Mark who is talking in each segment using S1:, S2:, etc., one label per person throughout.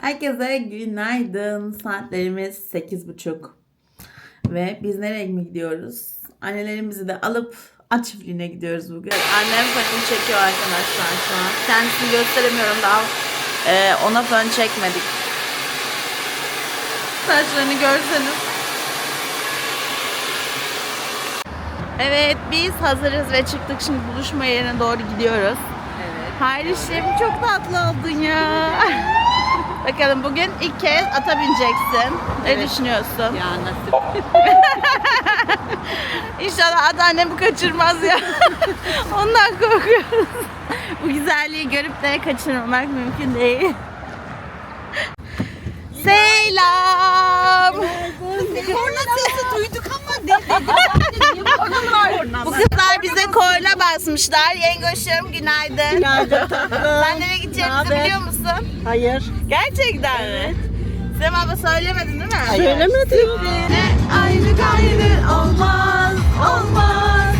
S1: Herkese günaydın. Saatlerimiz sekiz buçuk. Ve biz nereye mi gidiyoruz? Annelerimizi de alıp at çiftliğine gidiyoruz bugün. Annem fönünü çekiyor arkadaşlar şu an. Kendisini gösteremiyorum daha e, ona fön çekmedik. Saçlarını görseniz. Evet biz hazırız ve çıktık şimdi buluşma yerine doğru gidiyoruz.
S2: Evet.
S1: Hayrişim çok tatlı oldun ya. Bakalım bugün ilk kez ata bineceksin. Ne
S2: Evet.
S1: düşünüyorsun?
S2: Ya nasip.
S1: İnşallah at annemi kaçırmaz ya. Ondan korkuyoruz. Bu güzelliği görüp de kaçırmamak mümkün değil. Selam.
S2: Korna sesi duyduk ama?
S1: Bu kızlar bize korna basmışlar. Yengoşum günaydın.
S2: Günaydın
S1: Sen nereye gideceğimizi biliyor musun?
S2: Hayır.
S1: Gerçekten mi? Sema abla söylemedin değil mi?
S2: Söylemedim.
S1: Ayrı gayrı olmaz, olmaz.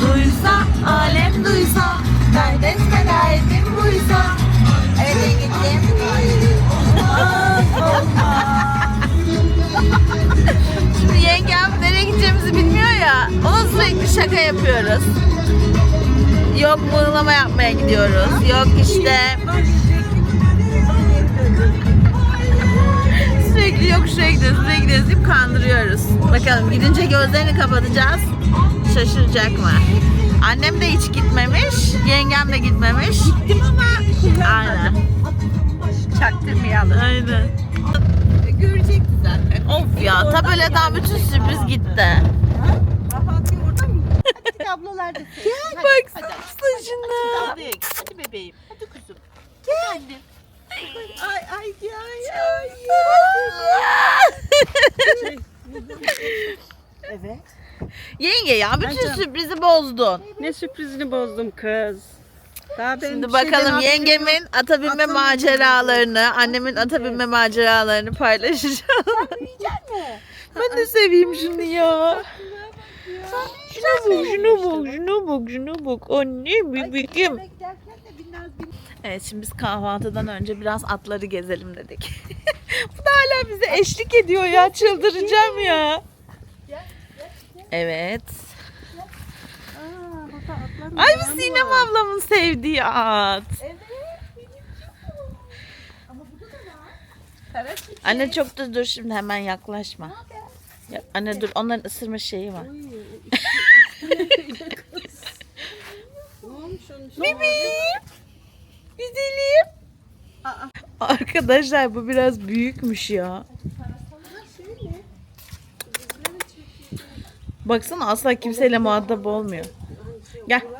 S1: Duysa, alem duysa, dert etme derdim buysa. Eve gittim. Olmaz, olmaz. Şimdi yengem nereye gideceğimizi bilmiyor ya. Ona sürekli şaka yapıyoruz. Yok mığlama yapmaya gidiyoruz. Yok işte Sürekli yok şuraya gidiyoruz, buraya gidiyoruz deyip kandırıyoruz. Bakalım gidince gözlerini kapatacağız. Şaşıracak mı? Annem de hiç gitmemiş, yengem de gitmemiş. Gittim ama Aynen.
S2: Çaktırmayalım.
S1: Aynen.
S2: Görecekti zaten.
S1: Of ya, tabeladan bütün sürpriz gitti.
S2: Hadi ablalar da Gel.
S1: Bak saçına.
S2: Ablaya git. Hadi bebeğim. Hadi kuzum. Gel annem. Ay ay ay ay. Evet.
S1: Yenge ya, bütün
S2: Bence-
S1: sürprizi bozdun.
S3: Ne sürprizini bozdum kız. Daha ben
S1: Şimdi
S3: bir şeyden
S1: bakalım
S3: haberim
S1: yengemin ata binme
S3: Atın-
S1: maceralarını, annemin ata binme maceralarını paylaşacağım. Ben de seveyim şunu ya. Şuna bak, şuna bak, şuna bak, şuna bak. Anne bebeğim. Evet şimdi biz kahvaltıdan önce biraz atları gezelim dedik. Bu da hala bize eşlik ediyor ya. Çıldıracağım ya. Evet.
S3: Aa, burada atlar
S1: Ay bu? Sinem ablamın sevdiği at. Anne çok da dur şimdi hemen yaklaşma. Ya, anne dur onların ısırma şeyi var.
S3: Ne olmuş onun için?
S1: Bebeğim. Güzelim. Arkadaşlar bu biraz büyükmüş ya. Baksana asla kimseyle muhatap olmuyor. Gel.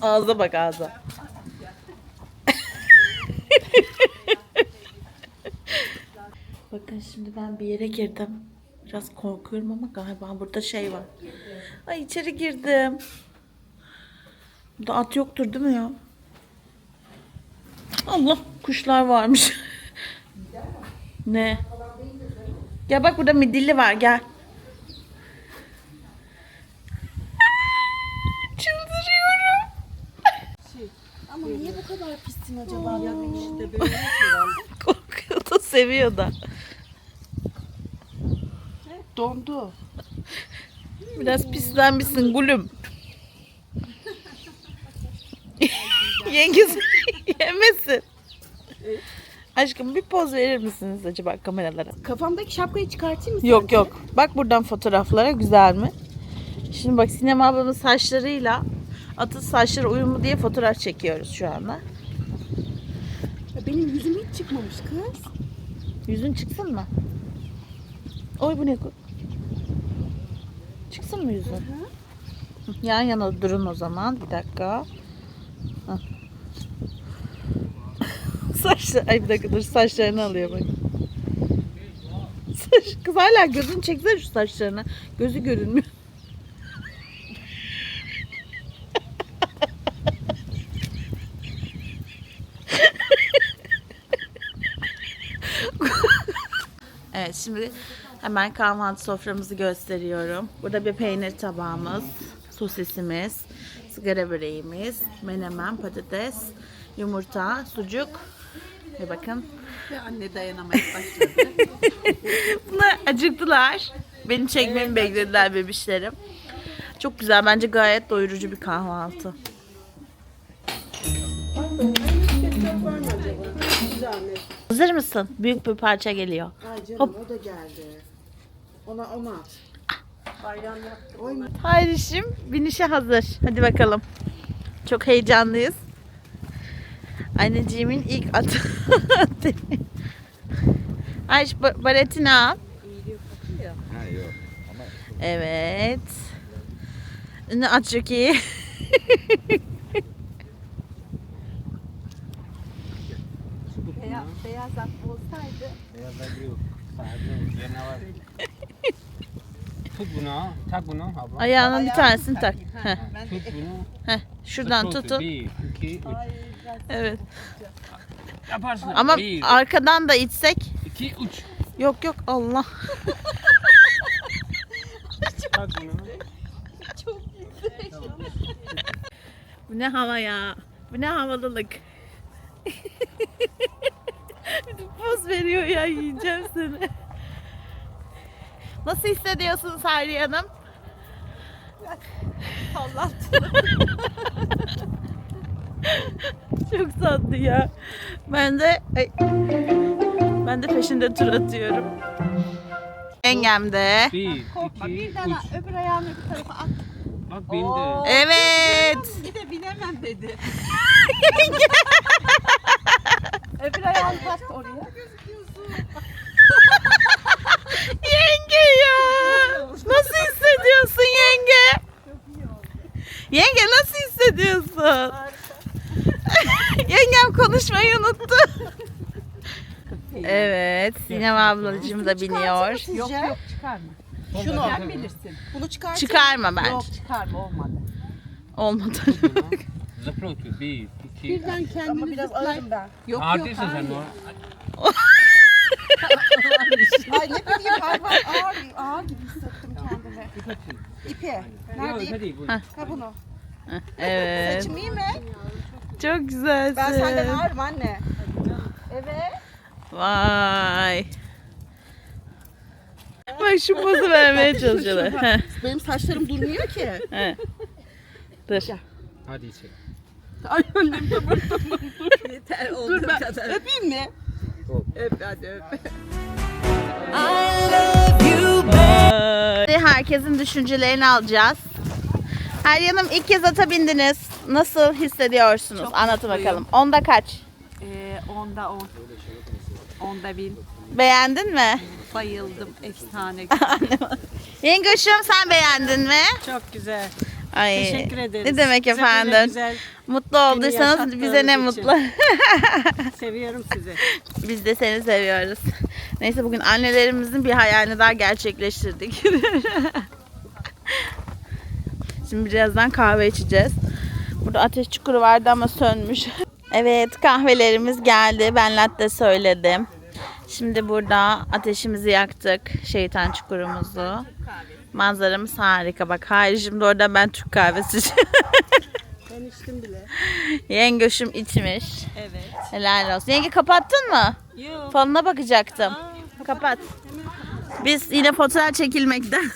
S1: ağza bak ağza. Bakın şimdi ben bir yere girdim. Biraz korkuyorum ama galiba burada şey var. Ay içeri girdim. Burada at yoktur değil mi ya? Allah kuşlar varmış. ne? Gel bak burada midilli var gel. Çıldırıyorum.
S2: Ama niye bu kadar pissin acaba? Ya işte böyle
S1: Korkuyor da seviyor da.
S2: dondu.
S1: Biraz pislenmişsin gülüm. Yengesi yemesin. Aşkım bir poz verir misiniz acaba kameralara?
S2: Kafamdaki şapkayı çıkartayım mı?
S1: Yok yok. Bak buradan fotoğraflara güzel mi? Şimdi bak Sinem ablamın saçlarıyla atın saçları uyumlu diye fotoğraf çekiyoruz şu anda.
S2: Ya Benim yüzüm hiç çıkmamış kız.
S1: Yüzün çıksın mı? Oy bu ne? Çıksın mı yüzün? Hı, Yan yana durun o zaman. Bir dakika. Saçlar, ay bir dakika dur saçlarını alıyor bak. Saç, kız hala gözünü çeksene şu saçlarına. Gözü görünmüyor. Evet şimdi hemen kahvaltı soframızı gösteriyorum. Burada bir peynir tabağımız, sosisimiz, sigara böreğimiz, menemen, patates, yumurta, sucuk. Bir bakın.
S2: Ve anne dayanamayıp başladı.
S1: Bunlar acıktılar. Beni çekmemi beklediler bebişlerim. Çok güzel. Bence gayet doyurucu bir kahvaltı. Hazır mısın? Büyük bir parça geliyor.
S2: Ay canım
S1: Hop.
S2: o da geldi. Ona ona
S1: Hayrişim binişe hazır. Hadi bakalım. Çok heyecanlıyız. Anneciğimin ilk atı. Ayş ba- baletini al.
S4: Ha yok.
S1: Evet. Ünlü at çok iyi.
S2: beyaz, beyaz at olsaydı.
S4: Beyazlar yok. Sadece yerine var. Tut bunu, tak bunu abla.
S1: Ayağının bir tanesini tak. Heh,
S4: Tut bunu.
S1: heh. Şuradan tutun.
S4: Bir, iki, üç.
S1: Evet.
S4: Yaparsın.
S1: Ama
S4: Bir,
S1: arkadan da itsek.
S4: iki, üç.
S1: Yok yok Allah.
S4: Tak bunu.
S1: Bu ne hava ya. Bu ne havalılık. Bir de Poz veriyor ya yiyeceğim seni. Nasıl hissediyorsun Sariye Hanım?
S2: Allah
S1: Çok tatlı ya. Ben de ay, ben de peşinde tur atıyorum. Yengem de.
S4: Bir,
S2: korkma
S4: iki,
S2: birden
S4: üç.
S2: öbür ayağını bir tarafa at.
S4: Bak
S2: Oo.
S4: bindi.
S1: Evet.
S2: Bir de bilemem dedi. öbür ayağını at oraya.
S1: Yenge ya. Nasıl hissediyorsun yenge? Yenge nasıl hissediyorsun? Yengem konuşmayı unuttu. Evet, Sinem ablacığım da biniyor.
S2: Yok yok çıkarma. Şunu sen bilirsin. Bunu çıkar.
S1: Çıkarma bence.
S2: Yok çıkarma olmadı.
S1: Olmadı.
S4: Zıpla otur. Bir, iki.
S2: Birden kendini Ama biraz ağırım ben. Yok
S4: Ağır
S2: yok
S4: değilsin sen
S2: hayır.
S4: o.
S2: Ay ne bileyim hayvan ağır, ağır gibi hissettim kendimi. İpe.
S4: Yok,
S2: Nerede ip?
S4: hadi bu.
S1: Ha.
S2: Ha bunu.
S1: Evet.
S2: Saçım iyi mi?
S1: Çok güzelsin.
S2: Ben senden ağırım anne. Evet.
S1: Vay. Bak şu pozu vermeye çalışıyorlar. Heh,
S2: Benim saçlarım durmuyor ki.
S1: heh. Dur.
S4: Hadi içeri.
S2: Ay annem dur. Yeter olduğu kadar. Öpeyim mi?
S4: Öp.
S2: Öp hadi öp.
S1: Vay. Herkesin düşüncelerini alacağız. Her yanım ilk kez ata bindiniz. Nasıl hissediyorsunuz?
S2: Çok
S1: Anlatın
S2: mutluyum.
S1: bakalım. Onda kaç?
S2: Onda on. Onda bin.
S1: Beğendin mi?
S2: Bayıldım. Efsane.
S1: Yengoşum sen beğendin mi?
S3: Çok güzel.
S1: Ay,
S3: Teşekkür ederiz.
S1: Ne demek
S3: böyle
S1: efendim?
S3: güzel.
S1: Mutlu olduysanız
S3: yaşattığınız
S1: bize ne
S3: için.
S1: mutlu.
S3: Seviyorum sizi.
S1: Biz de seni seviyoruz. Neyse bugün annelerimizin bir hayalini daha gerçekleştirdik. Şimdi birazdan kahve içeceğiz. Burada ateş çukuru vardı ama sönmüş. Evet kahvelerimiz geldi. Ben latte söyledim. Şimdi burada ateşimizi yaktık. Şeytan çukurumuzu. Manzaramız harika. Bak hayır şimdi orada ben Türk kahvesi.
S3: Ben içtim bile.
S1: Yengoşum içmiş.
S3: Evet.
S1: Helal olsun. Yenge kapattın mı?
S3: Yok.
S1: Falına bakacaktım. Kapat. Biz yine fotoğraf çekilmekten.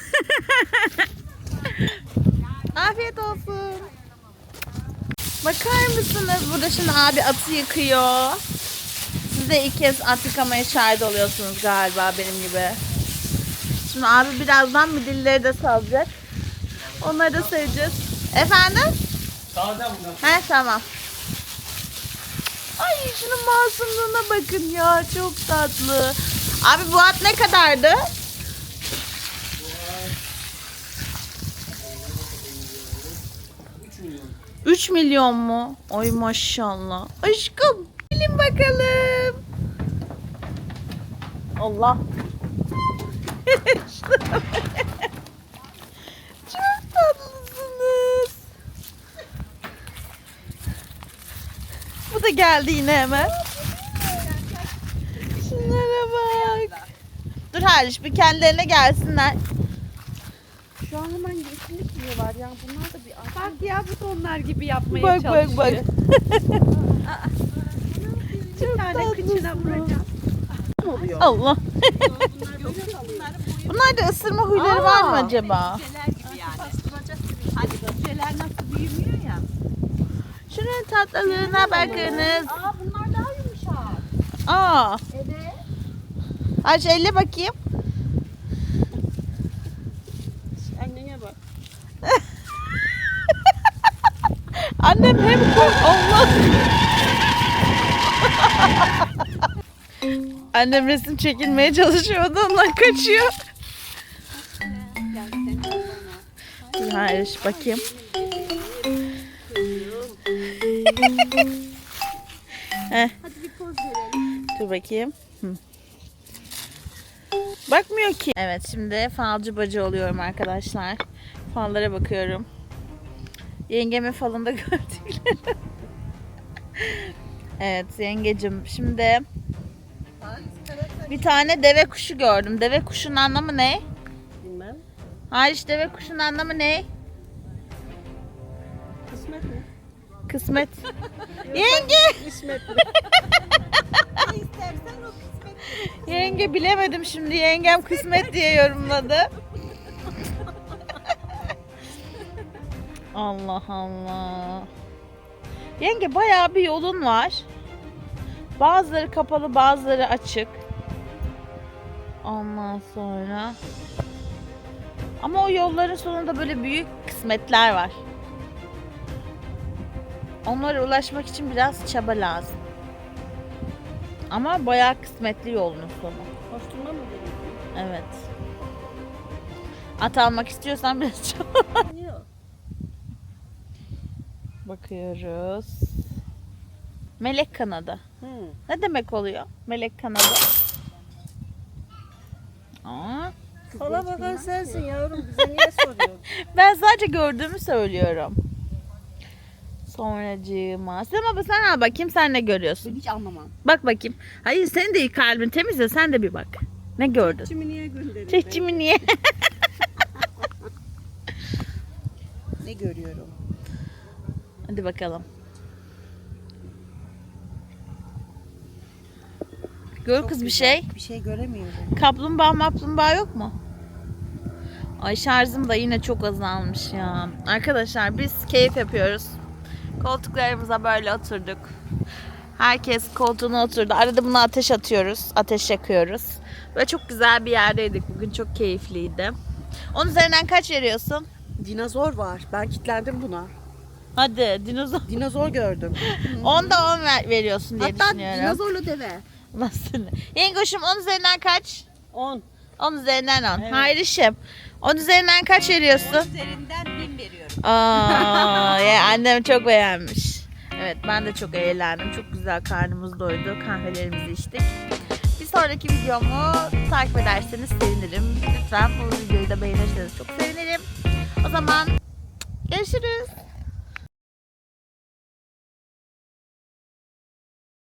S1: Afiyet olsun. Bakar mısınız? Burada şimdi abi atı yıkıyor. Siz de ilk kez at yıkamaya şahit oluyorsunuz galiba benim gibi. Şimdi abi birazdan midilleri de salacak. Onları da seveceğiz. Efendim?
S4: Sağda mı?
S1: He tamam. Ay şunun masumluğuna bakın ya çok tatlı. Abi bu at ne kadardı? 3 milyon mu? Ay maşallah. Aşkım gelin bakalım. Allah. Çok tatlısınız. Bu da geldi yine hemen. Şunlara bak. Dur Haliç bir kendilerine gelsinler.
S2: Şu an hemen yeşillik yiyorlar ya. Bunlar da bir Bak ya bu onlar gibi yapmaya
S1: Bak bak
S2: çalışıyor.
S1: bak.
S2: Bir tane kıçına vuracağım.
S1: Allah. Bunlarda ısırma huyları var mı acaba?
S2: Şeyler gibi yani. Hani böceler nasıl büyümüyor ya.
S1: Şunun tatlılığına bakınız.
S2: Aa bunlar daha yumuşak.
S1: Aa.
S2: Evet.
S1: Aç elle bakayım.
S3: Annene bak.
S1: Annem hem kork Allah. Annem resim çekilmeye çalışıyordu ondan kaçıyor. Hayır bakayım. Heh.
S3: Hadi bir poz verelim.
S1: Dur bakayım. Hı. Bakmıyor ki. Evet şimdi falcı bacı oluyorum arkadaşlar. Fallara bakıyorum. Yengemin falında gördüklerim. evet yengecim şimdi bir tane deve kuşu gördüm. Deve kuşunun anlamı ne?
S3: Bilmem.
S1: Hariç deve kuşunun anlamı ne?
S3: Kısmet mi?
S1: Kısmet. Yenge!
S3: İsmet mi?
S1: Yenge bilemedim şimdi. Yengem kısmet diye yorumladı. Allah Allah. Yenge bayağı bir yolun var. Bazıları kapalı, bazıları açık. Ondan sonra ama o yolların sonunda böyle büyük kısmetler var. Onlara ulaşmak için biraz çaba lazım. Ama bayağı kısmetli yolun sonu.
S3: Koşturma mı gerekiyor?
S1: Evet. At almak istiyorsan biraz çaba. Bakıyoruz. Melek kanadı.
S3: Hı.
S1: Ne demek oluyor? Melek kanadı. Aa,
S3: Fala bakan sensin yavrum. Bize niye soruyorsun?
S1: ben sadece gördüğümü söylüyorum. Sonracığıma. Sen baba sen al bakayım sen ne görüyorsun?
S2: hiç anlamam.
S1: Bak bakayım. Hayır senin de kalbin temiz ya sen de bir bak. Ne gördün?
S3: Kimi niye göndereyim?
S1: Çekçimi niye?
S2: Ne görüyorum?
S1: Hadi bakalım. Gör kız bir şey.
S2: Bir şey göremiyorum.
S1: Kaplumbağa maplumbağa yok mu? Ay şarjım da yine çok azalmış ya. Arkadaşlar biz keyif yapıyoruz. Koltuklarımıza böyle oturduk. Herkes koltuğuna oturdu. Arada buna ateş atıyoruz. Ateş yakıyoruz. Böyle çok güzel bir yerdeydik bugün. Çok keyifliydi. Onun üzerinden kaç veriyorsun?
S2: Dinozor var. Ben kilitlendim buna.
S1: Hadi dinozor.
S2: Dinozor gördüm.
S1: Onda 10 ver- veriyorsun diye
S2: Hatta
S1: düşünüyorum.
S2: dinozorlu deve.
S1: Nasıl? Yengoşum 10 üzerinden kaç?
S3: 10.
S1: 10 üzerinden 10.
S3: Evet.
S1: Hayrişim. 10 üzerinden kaç veriyorsun?
S2: Üzerinden bin veriyorum.
S1: Aa, ya annem çok beğenmiş. Evet ben de çok eğlendim. Çok güzel karnımız doydu. Kahvelerimizi içtik. Bir sonraki videomu takip ederseniz sevinirim. Lütfen bu videoyu da beğenirseniz çok sevinirim. O zaman görüşürüz.